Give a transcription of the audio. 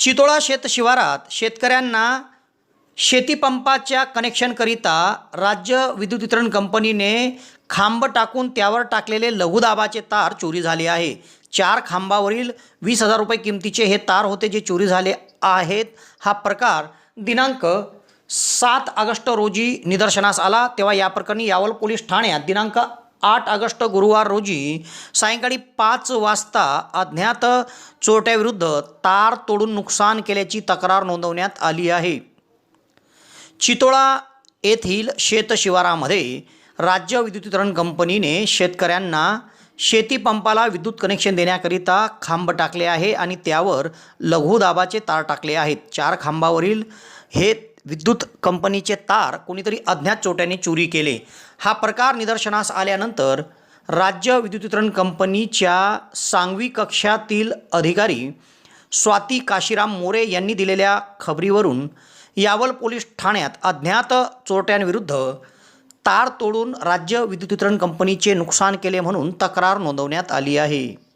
चितोळा शेत शिवारात शेतकऱ्यांना शेतीपंपाच्या कनेक्शनकरिता राज्य विद्युत वितरण कंपनीने खांब टाकून त्यावर टाकलेले लघुदाबाचे तार चोरी झाले आहे. चार खांबावरील वीस हजार रुपये किमतीचे हे तार होते जे चोरी झाले आहेत. हा प्रकार दिनांक सात ऑगस्ट रोजी निदर्शनास आला. तेव्हा या प्रकरणी यावल पोलीस ठाण्यात दिनांक आठ ऑगस्ट गुरुवार रोजी सायंकाळी पाच वाजता अज्ञात चोरट्याविरुद्ध तार तोडून नुकसान केल्याची तक्रार नोंदवण्यात आली आहे. चितोळा येथील शेतशिवारामध्ये राज्य विद्युत वितरण कंपनीने शेतकऱ्यांना शेतीपंपाला विद्युत कनेक्शन देण्याकरिता खांब टाकले आहे आणि त्यावर लघुदाबाचे तार टाकले आहेत. चार खांबावरील हे विद्युत कंपनीचे तार कोणीतरी अज्ञात चोट्याने चोरी केले. हा प्रकार निदर्शनास आल्यानंतर राज्य विद्युत वितरण कंपनीच्या सांगवी कक्षातील अधिकारी स्वाती काशीराम मोरे यांनी दिलेल्या खबरीवरून यावल पोलीस ठाण्यात अज्ञात चोरट्यांविरुद्ध तार तोडून राज्य विद्युत वितरण कंपनीचे नुकसान केले म्हणून तक्रार नोंदवण्यात आली आहे.